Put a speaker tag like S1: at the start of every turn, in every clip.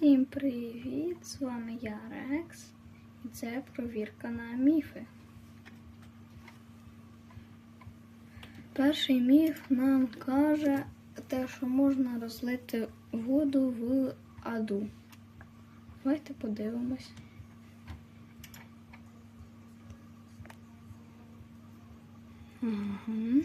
S1: Всім привіт! З вами я Рекс і це провірка на міфи. Перший міф нам каже те, що можна розлити воду в аду. Давайте подивимось. Угу.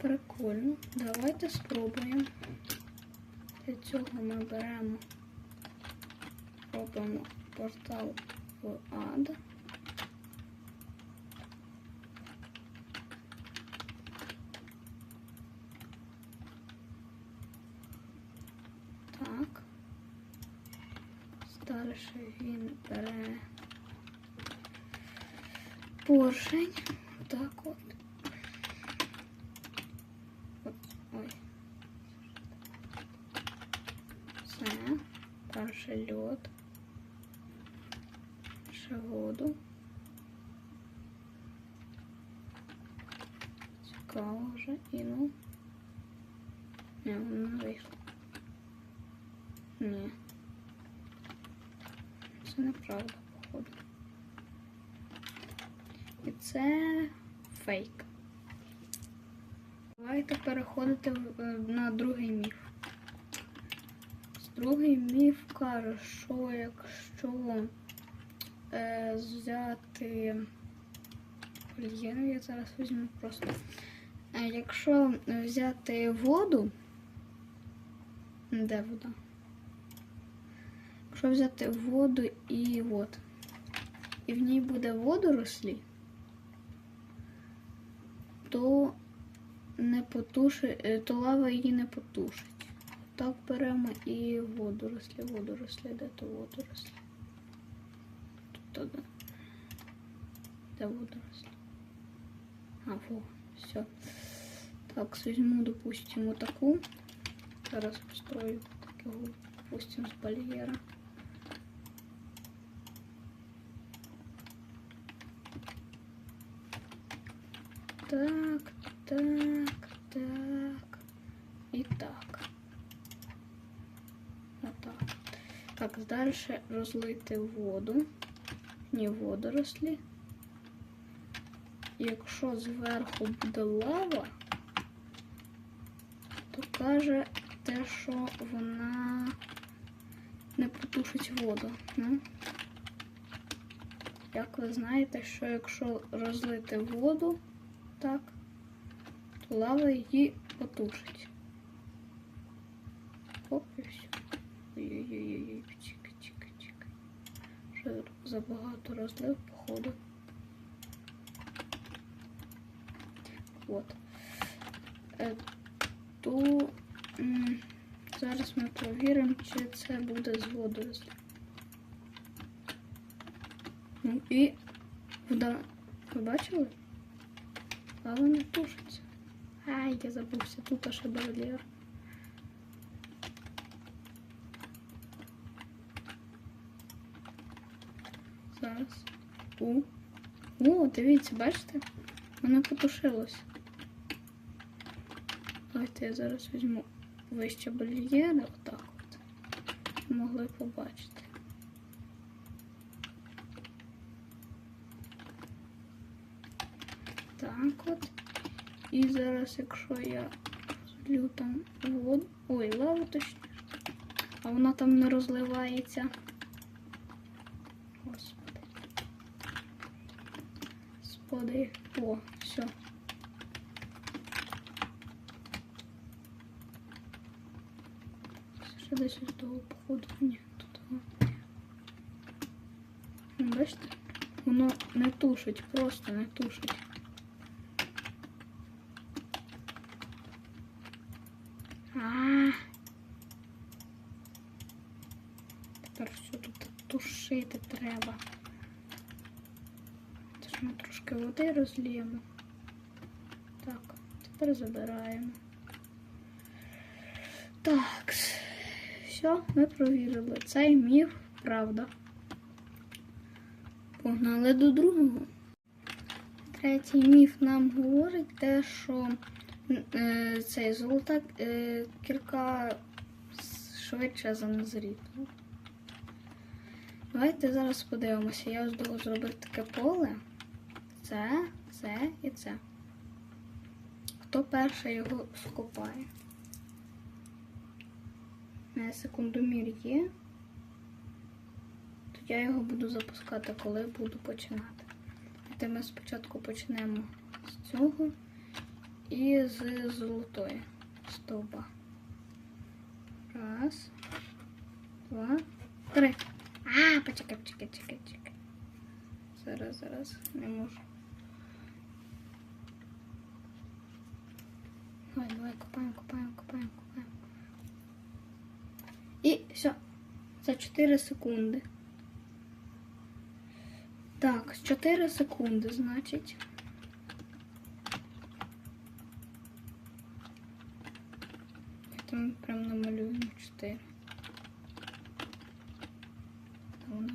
S1: Прикольно. Давайте спробуємо. Для цього ми беремо, робимо портал в ад. Так. Далі він бере поршень. Так от. От, Ой. Все. Дальше льод. Ще воду. Цікаво вже. І ну. Ні, воно не вийшло. Ні. Це неправда, походу. І це фейк. Давайте переходити е, на другий міф. Другий міф каже, що якщо е, взяти Блін, я зараз візьму просто. Е, якщо взяти воду. Де вода? Якщо взяти воду і от, і в ній буде водорослі, то не потушить, е, то лава її не потушить. Так беремо і водорослі, водорослі, де то водорослі? Тут де? Де водорослі? А, во, все. Так, візьму, допустимо, таку. Зараз построю такого, допустимо, з бар'єра. Так, так, так. Так, далі розлити воду. Ні, водорослі. Якщо зверху буде лава, то каже те, що вона не потушить воду. Ну? Як ви знаєте, що якщо розлити воду, так, то лава її потушить. Оп, і все. Забагато розлив, походу. От. Е, то зараз ми провіримо, чи це буде з водорослів. Ну і вода. Ви бачили? Лава не тушиться. Ай, я забувся, тут ще бар'єр. Зараз. У. О, дивіться, бачите? Воно потушилось. Давайте я зараз візьму вище бар'єри, отак от. Могли побачити. Так от. І зараз, якщо я злю там воду. Ой, лаву точніше. А вона там не розливається. Господи. Господи. О, все. Ще десь походу. нет. Бачите? Воно не тушить, просто не тушить. А. Тепер все тут тушити треба. Тож ми трошки води розліємо. Так, тепер забираємо. Так, все, ми провірили. Цей міф правда. Погнали до другого. Третій міф нам говорить те, що е, цей золота е, кірка швидше за незріту. Давайте зараз подивимося. Я ось зробив таке поле. Це, це і це. Хто перший його скопає? Е, Секундомір є. То я його буду запускати, коли буду починати. Та ми спочатку почнемо з цього і з золотої стовба. Раз, два, три. А, почекай, почекай, чекай, чекай. Зараз, зараз, не можу. Давай, давай, копаємо, копаємо, копаємо, копаємо. І все. За 4 секунди. Так, 4 секунди, значить. Ми прям намалюємо 4. Там воно.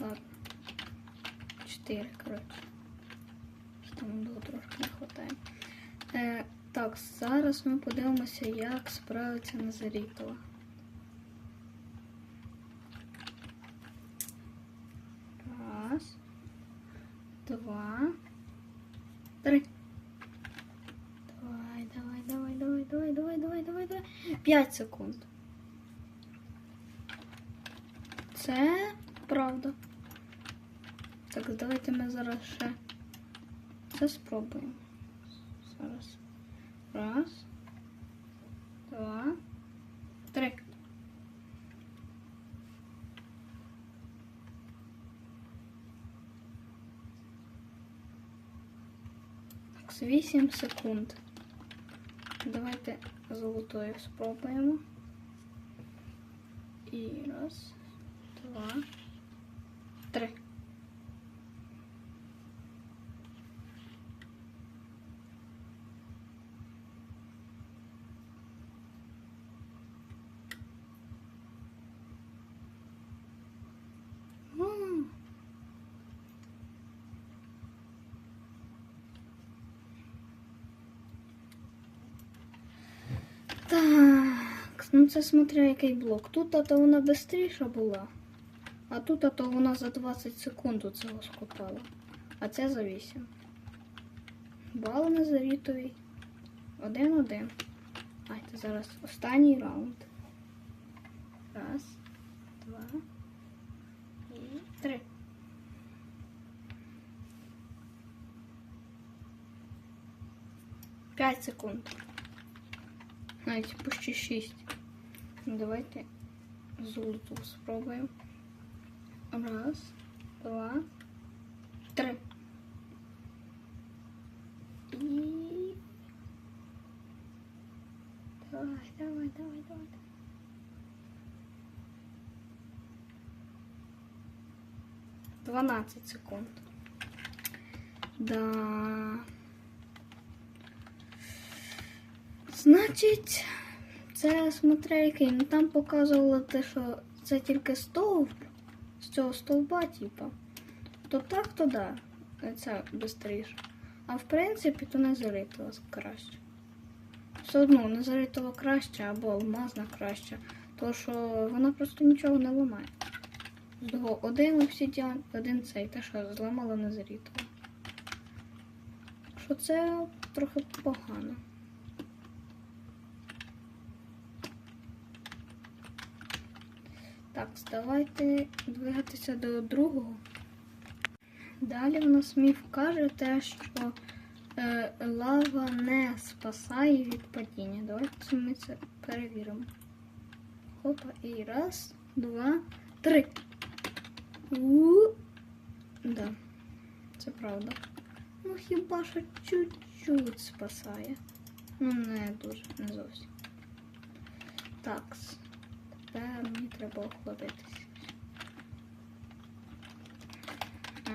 S1: Ладно. 4, коротше. Там було трошки не вистачає. Е, так, зараз ми подивимося, як справиться Назарітова. Раз, два, три. Давай, давай, давай, давай, давай, давай, давай, давай, давай. П'ять секунд. Це правда. Так, давайте ми зараз ще це спробуємо. Зараз. Раз, два, три. Так, 8 секунд. Давайте золотою спробуємо. І раз, два, три. М. Так, ну це смотря який блок. Тут то вона швидше була, а тут то вона за 20 секунд цього скопала. А це за 8. Бал на завітовій. Один-один. Айте зараз останній раунд. Раз, два і три. П'ять секунд. Навіть почти 6. Давайте золоту спробуємо. Раз, два, три. І... Давай, давай, давай, давай. Дванадцять секунд. Да. Значить, це смотря. Ну там показувало те, що це тільки стовп з цього стовба, типа. То так, то да. Це швидше. А в принципі, то не заритила краще. Все одно не заритила краще або алмазна краще. То що вона просто нічого не ламає. Того один обсидіан, один цей, те, що зламала не зарітила. Що це трохи погано. Так, давайте двигатися до другого. Далі в нас міф каже те, що е, лава не спасає від падіння. Давайте ми це перевіримо. Опа, і раз, два, три. У, да, це правда. Ну хіба що чуть-чуть спасає. Ну не дуже, не зовсім. Так. Тепер мені треба охладитися. А.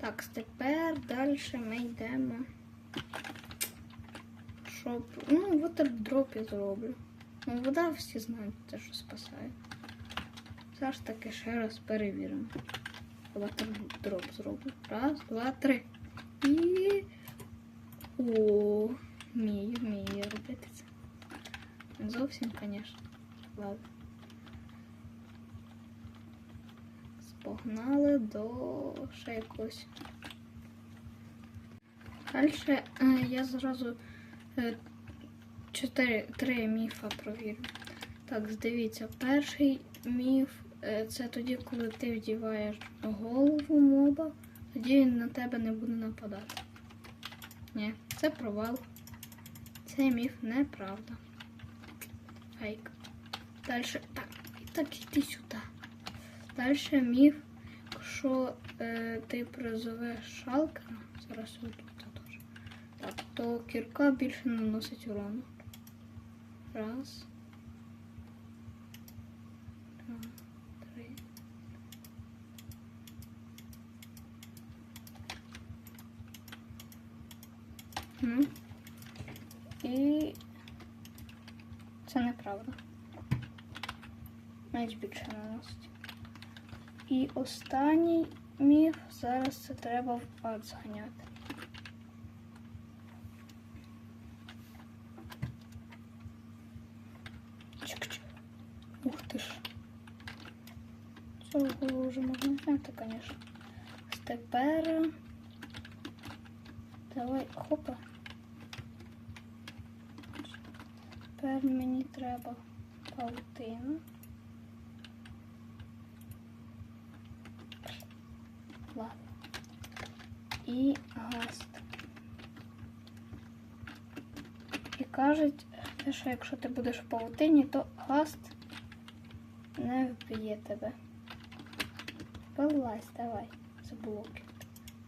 S1: Так, тепер далі ми йдемо. Щоб. Ну, вотердроп я зроблю. Ну, вода всі знають те, що спасає. все ж таки ще раз перевіримо. Ватер-дроп зроблю. Раз, два, три. І. О, вмію, вмію робити це. Зовсім, звісно. Ладно. Погнали до ще якогось. Далі е, я зразу е, чотири, три міфа провірю. Так, дивіться, перший міф е, це тоді, коли ти вдіваєш голову моба, тоді він на тебе не буде нападати. Ні, це провал. Цей міф неправда. Фейк. Далі. Так, так іди сюди. Далі міф, якщо е, ти призовеш шалкера, зараз отут теж. Так, то кірка більше наносить урону. Раз. Два, три. Ну. І це неправда. Навіть більше наносить. І останній міф зараз це треба в ад зганяти. Чик-чик. Ух ти ж. Цього голову вже можна зняти, звісно. Тепер. Давай, хопа. Тепер мені треба паутину. Ладно. І гаст. І кажуть, що якщо ти будеш в паутині, то гаст не вб'є тебе. Вилазь, давай, з блоки.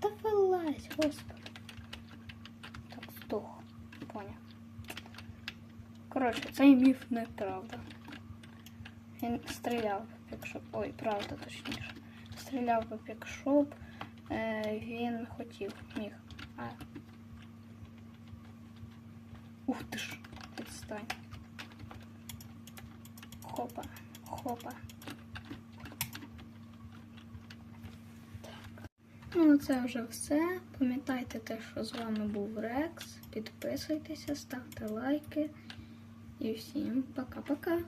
S1: Та вилазь, господи. Коротше, цей міф неправда. Він стріляв, якщо. Ой, правда точніше. Стріляв якщо б е, він хотів, міг. А. Ух ти ж, відстань. Хопа, хопа. Ну, це вже все. Пам'ятайте те, що з вами був Рекс. Підписуйтеся, ставте лайки. І всім пока-пока.